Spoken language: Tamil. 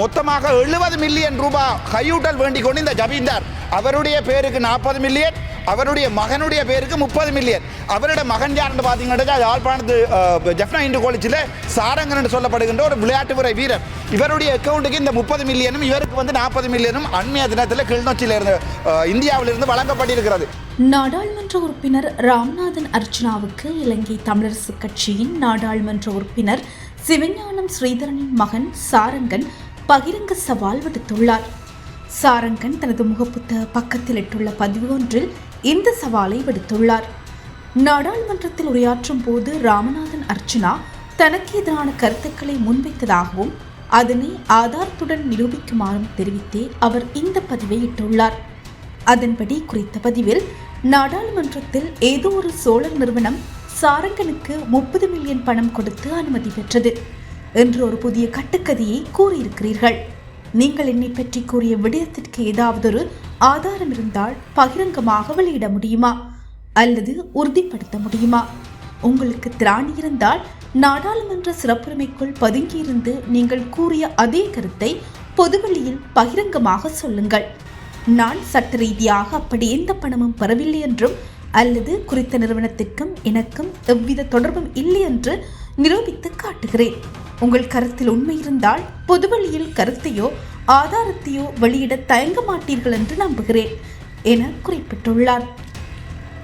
மொத்தமாக எழுபது மில்லியன் ரூபாய் கையூட்டல் வேண்டிக் கொண்டு இந்த ஜமீன்தார் அவருடைய பேருக்கு நாற்பது மில்லியன் அவருடைய மகனுடைய பேருக்கு முப்பது மில்லியன் அவருடைய மகன் யாருன்னு பார்த்தீங்கன்னா யாழ்ப்பாணத்து ஜெஃப்னா இந்து காலேஜில் சாரங்கன் என்று சொல்லப்படுகின்ற ஒரு விளையாட்டு முறை வீரர். இவருடைய அக்கௌண்ட்டுக்கு இந்த முப்பது மில்லியனும் இவருக்கு வந்து நாற்பது மில்லியனும் அண்மைய தினத்தில் கிளிநொச்சியில் இருந்து இந்தியாவிலிருந்து வழங்கப்பட்டிருக்கிறது. நாடாளுமன்ற உறுப்பினர் ராம்நாதன் அர்ச்சனாவுக்கு இலங்கை தமிழரசு கட்சியின் நாடாளுமன்ற உறுப்பினர் சிவஞானம் ஸ்ரீதரனின் மகன் சாரங்கன் பகிரங்க சவால் விடுத்துள்ளார். சாரங்கன் தனது முகப்புத்தக பக்கத்தில் இட்டுள்ள பதிவு ஒன்றில் இந்த சவாலை விடுத்துள்ளார். நாடாளுமன்றத்தில் உரையாற்றும் போது ராமநாதன் அர்ச்சனா தனக்கு எதிரான கருத்துக்களை முன்வைத்ததாகவும் அதனை ஆதாரத்துடன் நிரூபிக்குமாறும் தெரிவித்தே அவர் இந்த பதிவை இட்டுள்ளார். அதன்படி குறித்த பதிவில் நாடாளுமன்றத்தில் ஏதோ ஒரு சோழர் நிறுவனம் சாரங்கனுக்கு முப்பது மில்லியன் பணம் கொடுத்து அனுமதி பெற்றது. என்று ஒரு புதிய கட்டுக்கதையை கூறியிருக்கிறீர்கள். நீங்கள் என்னை பற்றி கூறிய விடயத்திற்கு ஏதாவது ஒரு ஆதாரம் இருந்தால் பகிரங்கமாக வெளியிட முடியுமா? அல்லது உறுதிப்படுத்த முடியுமா? உங்களுக்கு திராணி இருந்தால் நாடாளுமன்ற சிறப்புரிமைக்குள் பதுங்கியிருந்து நீங்கள் கூறிய அதே கருத்தை பொதுவெளியில் பகிரங்கமாக சொல்லுங்கள். நான் சட்ட ரீதியாக அப்படி எந்த பணமும் பெறவில்லை என்றும் அல்லது குறித்த நிறுவனத்திற்கும் எனக்கும் எவ்வித தொடர்பும் இல்லை என்று நிரூபித்து காட்டுகிறேன். உங்கள் கருத்தில் உண்மை இருந்தால் பொதுவெளியில் கருத்தையோ ஆதாரத்தையோ வெளியிட தயங்க மாட்டீர்கள் என்று நம்புகிறேன் என குறிப்பிட்டுள்ளார்.